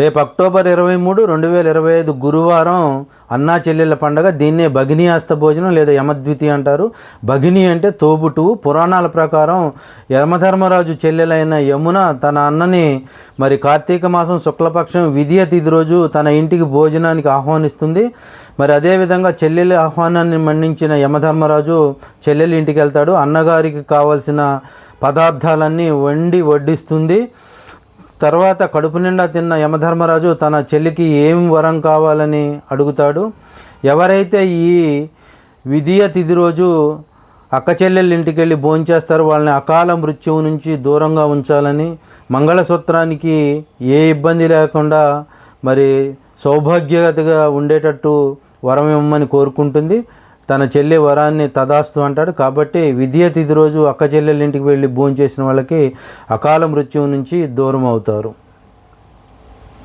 రేపు అక్టోబర్ ఇరవై మూడు రెండు వేల ఇరవై ఐదు గురువారం అన్నా చెల్లెళ్ళ పండగ. దీన్నే భగిని హస్త భోజనం లేదా యమద్వితి అంటారు. భగిని అంటే తోబుటువు పురాణాల ప్రకారం యమధర్మరాజు చెల్లెలైన యమున తన అన్నని మరి కార్తీక మాసం శుక్లపక్షం విధియ తిథి రోజు తన ఇంటికి భోజనానికి ఆహ్వానిస్తుంది. మరి అదేవిధంగా చెల్లెలి ఆహ్వానాన్ని మన్నించిన యమధర్మరాజు చెల్లెలి ఇంటికి వెళ్తాడు. అన్నగారికి కావలసిన పదార్థాలన్నీ వండి వడ్డిస్తుంది. తర్వాత కడుపు నిండా తిన్న యమధర్మరాజు తన చెల్లికి ఏం వరం కావాలని అడుగుతాడు? ఎవరైతే ఈ విధియ తిథి రోజు అక్క చెల్లెళ్ళ ఇంటికి వెళ్ళి భోంచేస్తారో వాళ్ళని అకాల మృత్యువు నుంచి దూరంగా ఉంచాలని మంగళసూత్రానికి ఏ ఇబ్బంది లేకుండా మరి సౌభాగ్యతగా ఉండేటట్టు వరం ఇవ్వమని కోరుకుంటుంది. తన చెల్లి వరాన్ని తదాస్తు అంటాడు. కాబట్టి విద్యతిథి రోజు అక్క చెల్లెళ్ళ ఇంటికి వెళ్ళి భోంచేసిన వాళ్ళకి అకాల మృత్యువు నుంచి దూరం అవుతారు